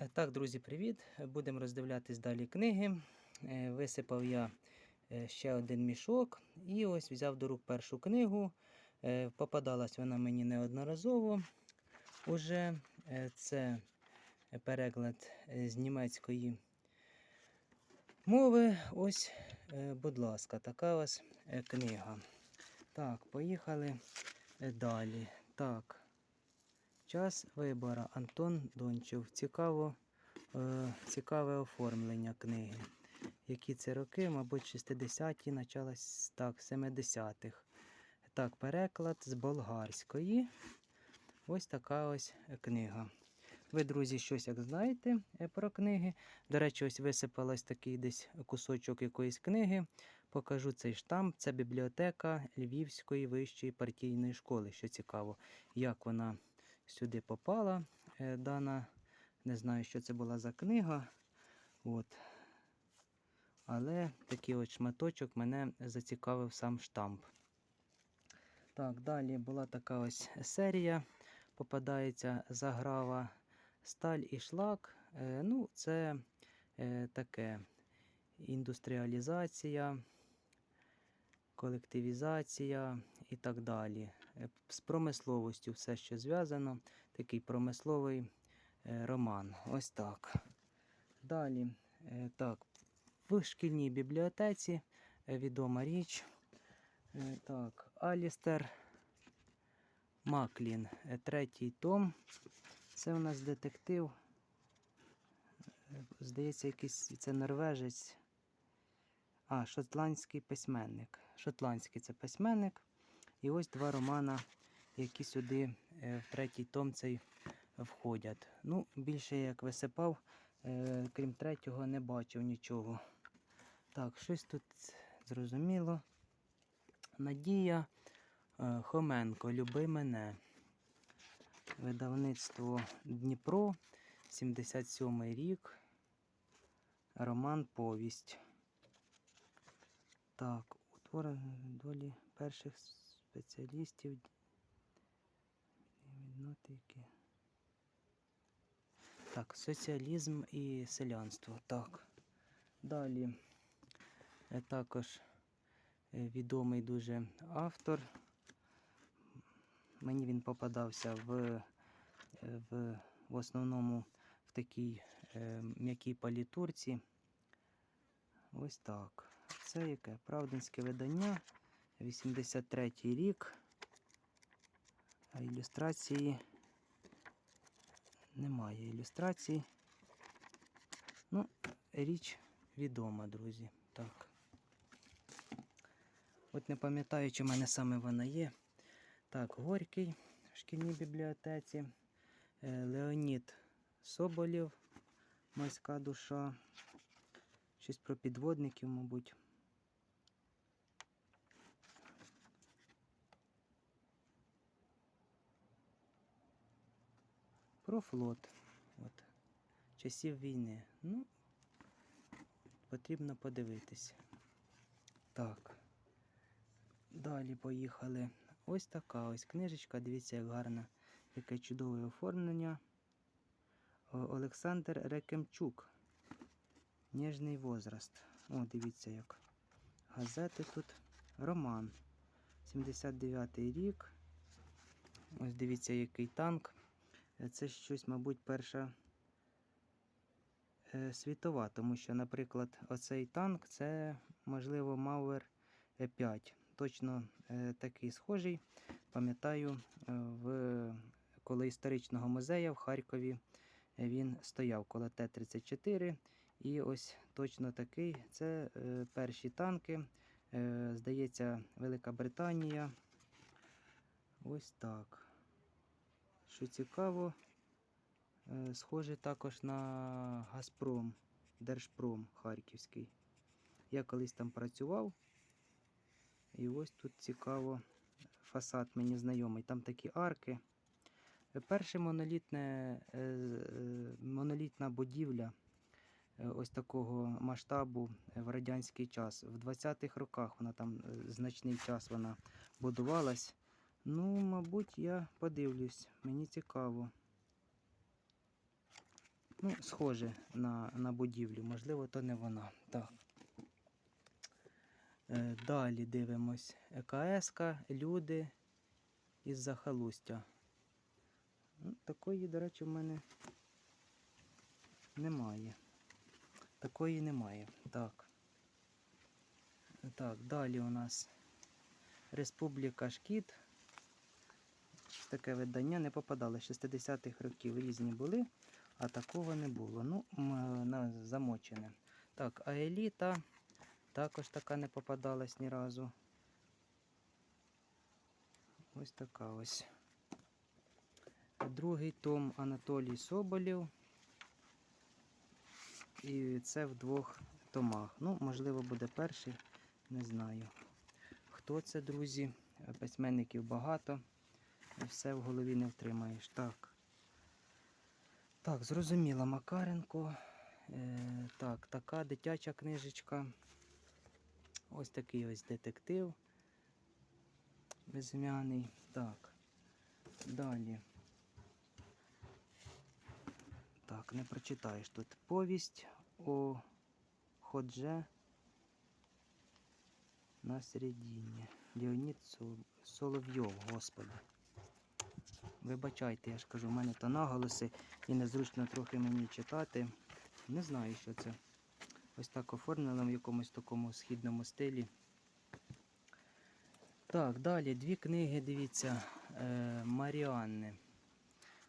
Е, Так, друзі, привіт! Будемо роздивлятись далі книги. Е, Висипав я е, ще один мішок і ось взяв до рук першу книгу. Попадалась вона мені неодноразово. Уже це переклад з німецької мови. Ось, будь ласка, така ось книга. Так, поїхали далі. Так. Час вибору. Антон Дончев. Цікаво, е, цікаве оформлення книги. Які це роки, мабуть, 60-ті, начало так, 70-х. Так, переклад з болгарської. Ось така ось книга. Ви, друзі, щось як знаєте е, про книги. До речі, ось висипалась такий десь кусочок якоїсь книги. Покажу цей штамп. Це бібліотека Львівської вищої партійної школи. Що цікаво, як вона сюди попала. Е, Дана, не знаю, що це була за книга. От. Але такий от шматочок мене зацікавив сам штамп. Так, далі була така ось серія. Попадається заграва сталь і шлак. Е, ну, це е, таке індустріалізація, колективізація і так далі. Е, З промисловістю все, що зв'язано. Такий промисловий е, роман. Ось так. Далі, е, так, в шкільній бібліотеці відома річ. Так, Алістер Маклін, третій том. Це у нас детектив. Здається, якийсь це норвежець. А, шотландський письменник. Шотландський це письменник. І ось два романа, які сюди е, в третій том цей входять. Ну, більше як висипав, е, крім третього, не бачив нічого. Так, щось тут зрозуміло. Надія е, Хоменко, Люби мене. Видавництво Дніпро, 77 рік. Роман Повість. Так, утвори долі перших спеціалістів. Які. Так, соціалізм і селянство. Так. Далі е, також е, відомий дуже автор. Мені він попадався в, е, в, в основному в такій е, м'якій палітурці. Ось так. Це яке? Правдинське видання, 83 рік. А ілюстрації немає ілюстрацій. Ну, річ відома, друзі. Так. От не пам'ятаю, чи в мене саме вона є. Так, Горький в шкільній бібліотеці. Е, Леонід Соболєв, Морська душа. Щось про підводників, мабуть. Про флот. От. Часів війни. Ну, потрібно подивитись. Так. Далі поїхали. Ось така ось книжечка. Дивіться, як гарно, яке чудове оформлення. Олександр Рекемчук. Ніжний возраст. О, дивіться, як. Газети тут. Роман. 79-й рік. Ось дивіться, який танк. Е, Це щось, мабуть, перша е, світова, тому що, наприклад, оцей танк це, можливо, Мауер 5. Точно е, такий схожий. Пам'ятаю, в коли історичного музею в Харкові він стояв коло Т-34. І ось точно такий. Це е, перші танки. Е, здається, Велика Британія. Ось так. Що цікаво, е, схоже також на Газпром, Держпром Харківський. Я колись там працював. І ось тут цікаво, фасад мені знайомий. Там такі арки. Е, монолітне, е, монолітна будівля ось такого масштабу в радянський час. В 20-х роках вона там значний час вона будувалась. Ну, мабуть, я подивлюсь, мені цікаво. Ну, схоже на, на будівлю, можливо, то не вона. Так. Е, далі дивимось. ЕКС, люди із захалустя. Ну, такої, до речі, в мене немає. Такої немає. Так. Так, далі у нас Республіка Шкіт. Таке видання не попадало. 60-х років різні були, а такого не було. Ну, замочене. Так, а еліта також така не попадалась ні разу. Ось така ось. Другий том Анатолій Соболєв. І це в двох томах. Ну, можливо, буде перший, не знаю. Хто це, друзі? Письменників багато. Все в голові не втримаєш. Так. Так, зрозуміла Макаренко. Е, так, така дитяча книжечка. Ось такий ось детектив. Безім'яний. Так. Далі. Так, не прочитаєш тут. Повість о Ходже на середині. Леонід Соловйов, господи. Вибачайте, я ж кажу, в мене то наголоси і незручно трохи мені читати. Не знаю, що це. Ось так оформлено в якомусь такому східному стилі. Так, далі дві книги, дивіться, е, Маріанни.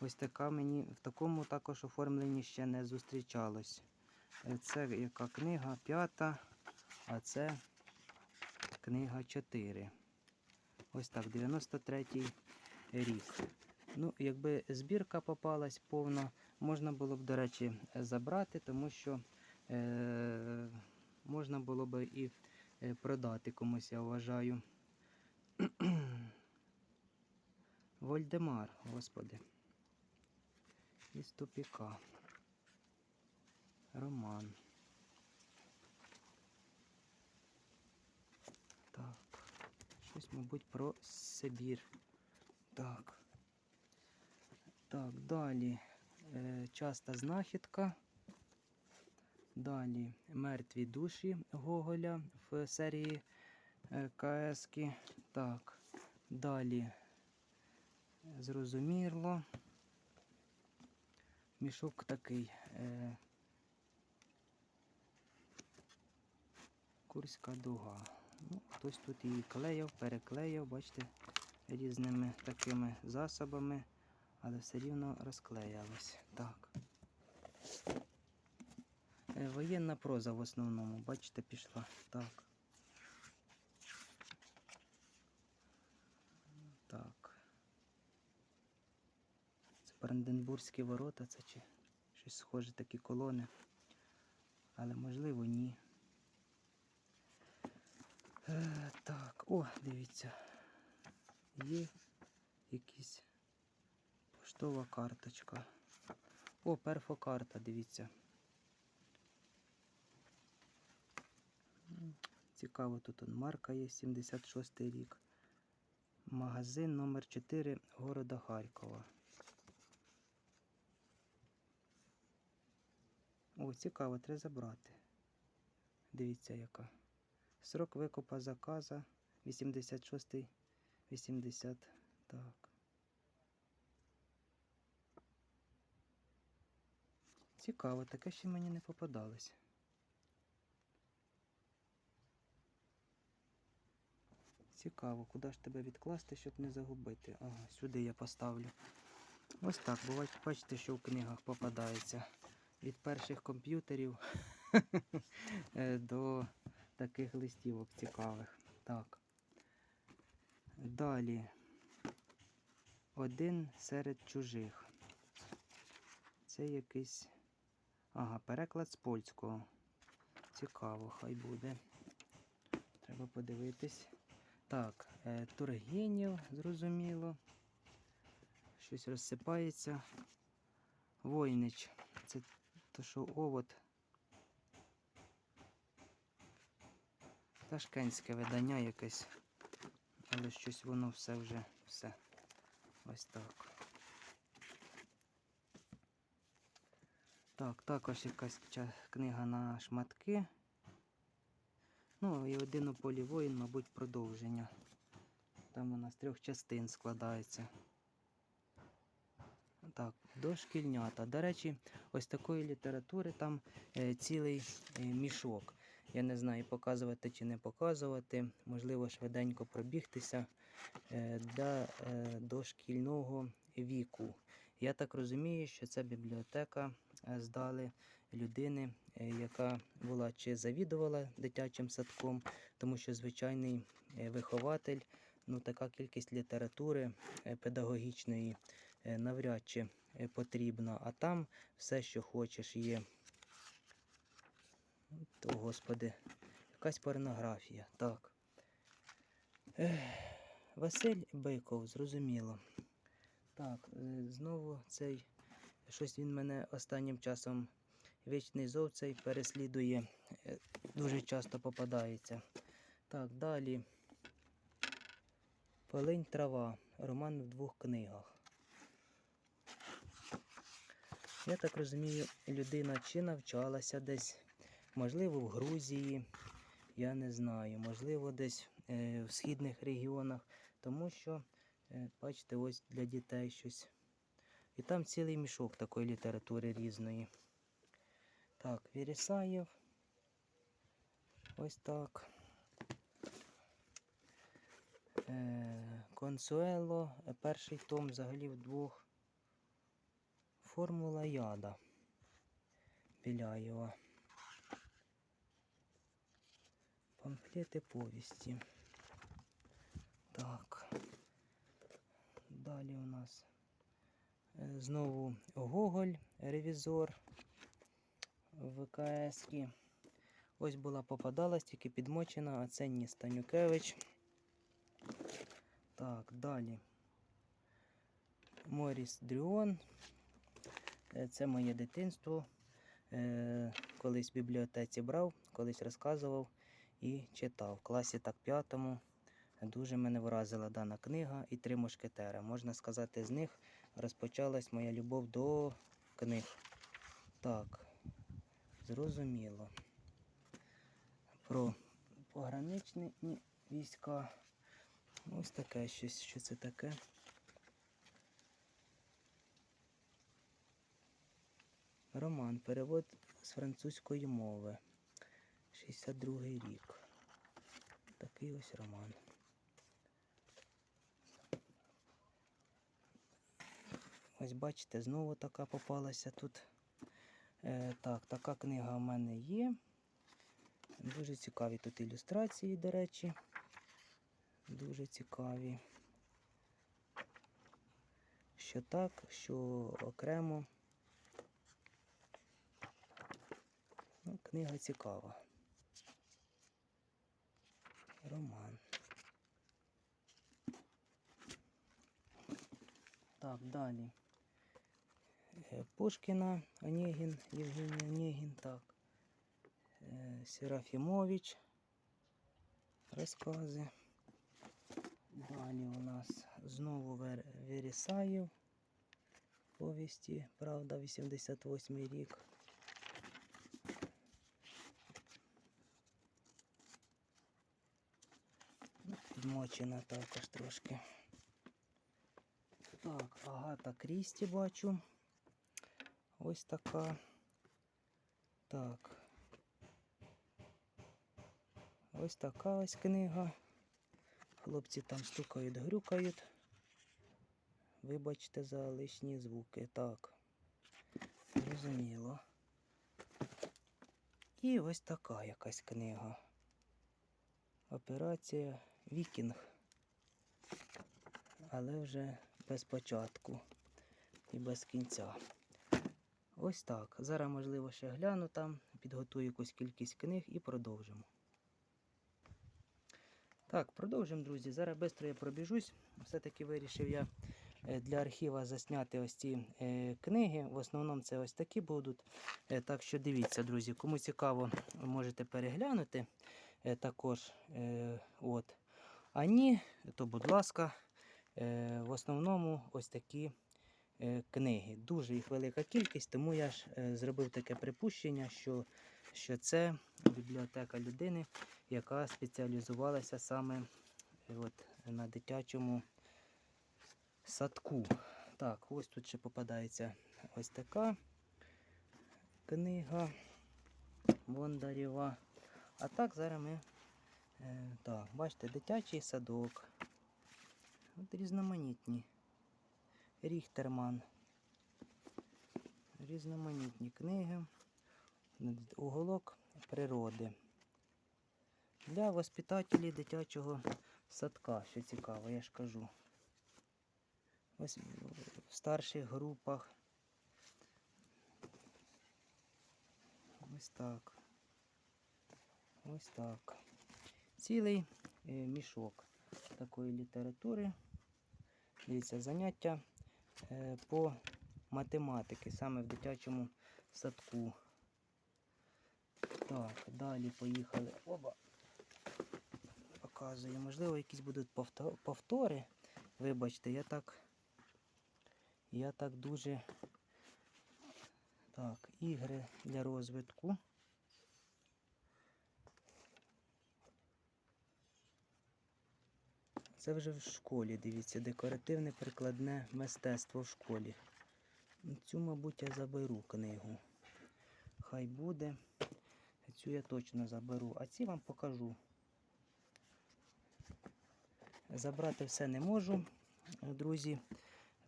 Ось така мені в такому також оформленні ще не зустрічалось. Е, Це яка книга? П'ята, а це книга 4. Ось так, 93-й рік. Ну, якби збірка попалась повна, можна було б, до речі, забрати, тому що е, можна було б і е, продати комусь, я вважаю. Вольдемар, господи. Із тупіка. Роман. Так. Щось, мабуть, про Сибір. Так. Так, далі. Е, часта знахідка. Далі мертві душі Гоголя в серії е, КСки. Так. Далі. Зрозуміло. Мішок такий. Е, Курська дуга. Ну, хтось тут її клеяв, переклеяв, бачите, різними такими засобами, але все рівно розклеялось. Так. Е, Воєнна проза в основному, бачите, пішла. Так. Так. Це Бранденбурзькі ворота, це чи щось схоже такі колони. Але можливо ні. Е, так, о, дивіться. Є якісь поштова карточка. О, перфокарта, дивіться. Цікаво, тут он марка є 76 рік. Магазин номер 4 города Харкова. О, цікаво, треба забрати. Дивіться, яка. Срок викупа заказа 86 80. Так. Цікаво, таке ще мені не попадалось. Цікаво, куди ж тебе відкласти, щоб не загубити. Ага, сюди я поставлю. Ось так, буває, бачите, що в книгах попадається. Від перших комп'ютерів е, до таких листівок цікавих. Так. Далі. Один серед чужих. Це якийсь. Ага, переклад з польського. Цікаво, хай буде. Треба подивитись. Так, е, Тургенів, зрозуміло. Щось розсипається. Войнич. Це то, що овод. Ташкентське видання якесь. Але щось воно все вже все. Ось так. Так, також якась книга на шматки. Ну, і один у полі воїн, мабуть, продовження. Там вона з трьох частин складається. Так, дошкільнята. До речі, ось такої літератури там е, цілий е, мішок. Я не знаю, показувати чи не показувати. Можливо, швиденько пробігтися е, для е, дошкільного віку. Я так розумію, що це бібліотека е, здали людини, яка була чи завідувала дитячим садком, тому що звичайний вихователь, ну така кількість літератури педагогічної навряд чи потрібна. А там все, що хочеш, є. О, Господи, якась порнографія. Так. Ех, Василь Биков, зрозуміло. Так, е, знову цей. Щось він мене останнім часом вічний зов цей переслідує. е, Дуже часто попадається. Так, далі. Полинь трава. Роман в двох книгах. Я так розумію, людина чи навчалася десь, можливо, в Грузії, я не знаю, можливо, десь е, в східних регіонах, тому що, е, бачите, ось для дітей щось. І там цілий мішок такої літератури різної. Так, Вірісаєв. Ось так. Е, Консуело, перший том взагалі в двох. Формула яда. Біляєва. Памфлети повісті. Так. Далі у нас е, знову Гоголь, ревізор ВКС. Ось була попадалась, тільки підмочена, а це ні Станюкевич. Так, далі. Моріс Дрюон. Е, Це моє дитинство. Е, Колись в бібліотеці брав, колись розказував і читав. В класі так п'ятому дуже мене вразила дана книга і три мушкетера. Можна сказати, з них розпочалась моя любов до книг. Так, зрозуміло. Про пограничні війська. Ось таке щось. Що це таке? Роман. Перевод з французької мови. 62 рік. Такий ось роман. Ось бачите, знову така попалася тут. Е, так, така книга в мене є. Дуже цікаві тут ілюстрації, до речі. Дуже цікаві. Що так, що окремо. Ну, книга цікава. Роман. Так, далі. Е, Пушкіна, Онегін, Євгеній Онегін, так. Е, Серафімович. Розкази. Далі у нас знову Вер... Вересаєв. Повісті, правда, 88 рік. Підмочена також трошки. Так, Агата Крісті бачу. Ось така. Так. Ось така ось книга. Хлопці там стукають, грюкають. Вибачте за лишні звуки. Так. Зрозуміло. І ось така якась книга. Операція Вікінг. Але вже без початку і без кінця. Ось так. Зараз, можливо, ще гляну там, підготую якусь кількість книг і продовжимо. Так, продовжимо, друзі. Зараз швидко я пробіжусь. Все-таки вирішив я е, для архіва засняти ось ці е, книги. В основному це ось такі будуть. Е, так що дивіться, друзі, кому цікаво, можете переглянути також. От. А ні, то будь ласка, е, в основному ось такі е, книги. Дуже їх велика кількість, тому я ж е, зробив таке припущення, що, що це бібліотека людини, яка спеціалізувалася саме от, на дитячому садку. Так, ось тут ще попадається ось така книга Бондарєва. А так зараз ми. Е, так, бачите, дитячий садок. От різноманітні. Ріхтерман. Різноманітні книги. Уголок природи. Для воспитателів дитячого садка, що цікаво, я ж кажу. Ось в старших групах. Ось так. Ось так. Цілий е, мішок такої літератури. Дивіться, заняття е, по математики саме в дитячому садку. Так, далі поїхали. Оба. Показую. Можливо, якісь будуть повтори. Вибачте, я так. Я так дуже. Так, ігри для розвитку. Це вже в школі, дивіться, декоративне прикладне мистецтво в школі. Цю, мабуть, я заберу книгу. Хай буде. Цю я точно заберу. А ці вам покажу. Забрати все не можу, друзі.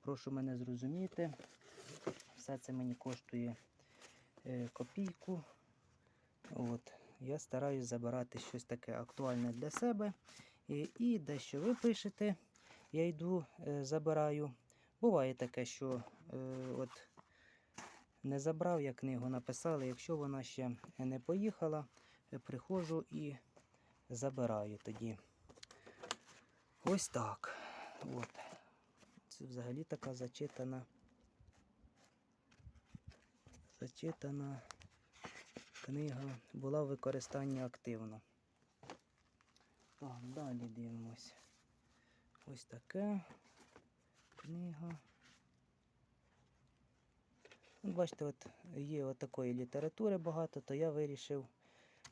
Прошу мене зрозуміти. Все це мені коштує е, копійку. От. Я стараюсь забирати щось таке актуальне для себе. І, і дещо ви пишете, я йду, е, забираю. Буває таке, що е, от не забрав я книгу, написали. Якщо вона ще не поїхала, е, приходжу і забираю тоді. Ось так. От. Це взагалі така зачитана. Зачитана книга була в використанні активно. Так, далі дивимось. Ось таке книга. От Бачите, от є от такої літератури багато, то я вирішив,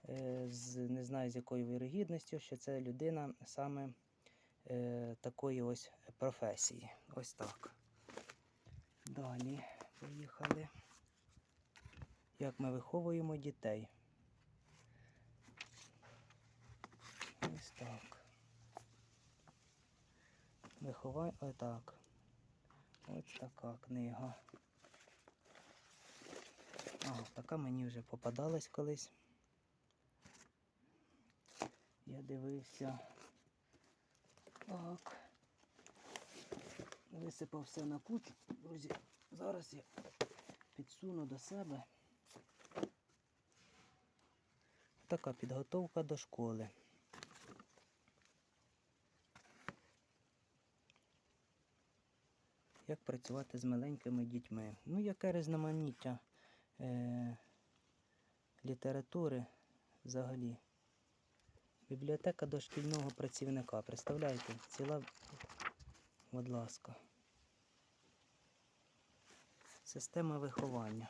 е, з, не знаю з якою вірогідністю, що це людина саме е, такої ось професії. Ось так. Далі поїхали. Як ми виховуємо дітей. Ось так. Виховай отак. Ось така книга. А, така мені вже попадалась колись. Я дивився. Так. Висипав все на кучу. Друзі, зараз я підсуну до себе. Така підготовка до школи. Як працювати з маленькими дітьми? Ну, яке різноманіття е- літератури взагалі. Бібліотека дошкільного працівника. Представляєте? Ціла, будь ласка. Система виховання.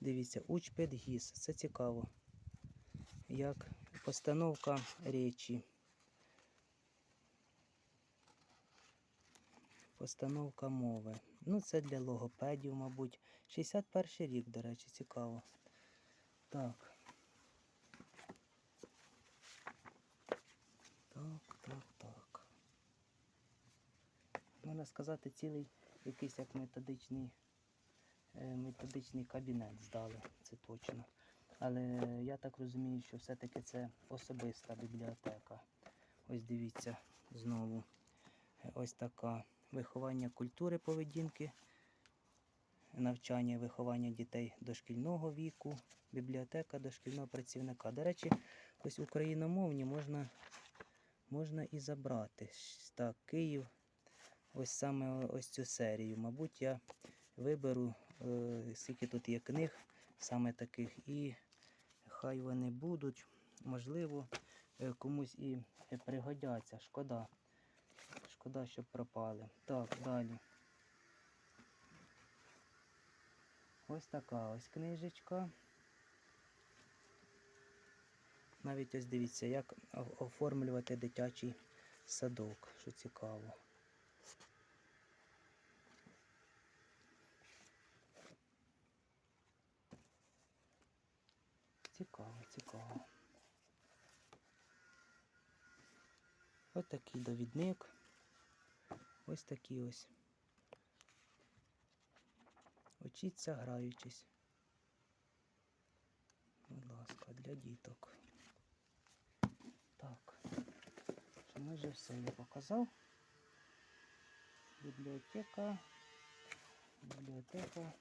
Дивіться, уч. Це цікаво. Як постановка речі. Постановка мови. Ну, це для логопедів, мабуть. 61 рік, до речі, цікаво. Так. Так, так, так. Можна сказати, цілий якийсь як методичний, е, методичний кабінет здали, це точно. Але я так розумію, що все-таки це особиста бібліотека. Ось дивіться знову. Ось така виховання культури поведінки, навчання і виховання дітей дошкільного віку, бібліотека дошкільного працівника. До речі, ось україномовні можна, можна і забрати. Так, Київ, ось саме ось цю серію. Мабуть, я виберу, е, скільки тут є книг, саме таких, і хай вони будуть. Можливо, е, комусь і пригодяться. Шкода. Шкода. Щоб пропали. Так, далі. Ось така ось книжечка. Навіть ось дивіться, як оформлювати дитячий садок, що цікаво. Цікаво, цікаво. Ось такий довідник. Ось такі ось. Учіться граючись. Будь ласка, для діток. Так. Що майже все я показав. Бібліотека. Бібліотека.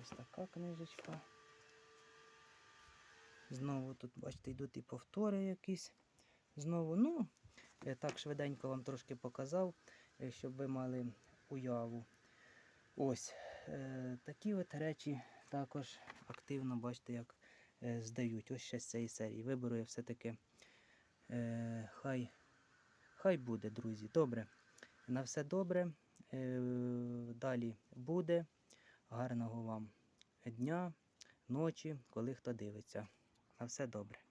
Ось така книжечка. Знову тут, бачите, йдуть і повтори якісь. Знову, ну, так швиденько вам трошки показав, е, щоб ви мали уяву. Ось е, такі от речі також активно бачите, як е, здають. Ось ще з цієї серії. Виберу я все-таки. Е, хай, хай буде, друзі. Добре. На все добре. Е, далі буде. Гарного вам дня, ночі, коли хто дивиться. На все добре.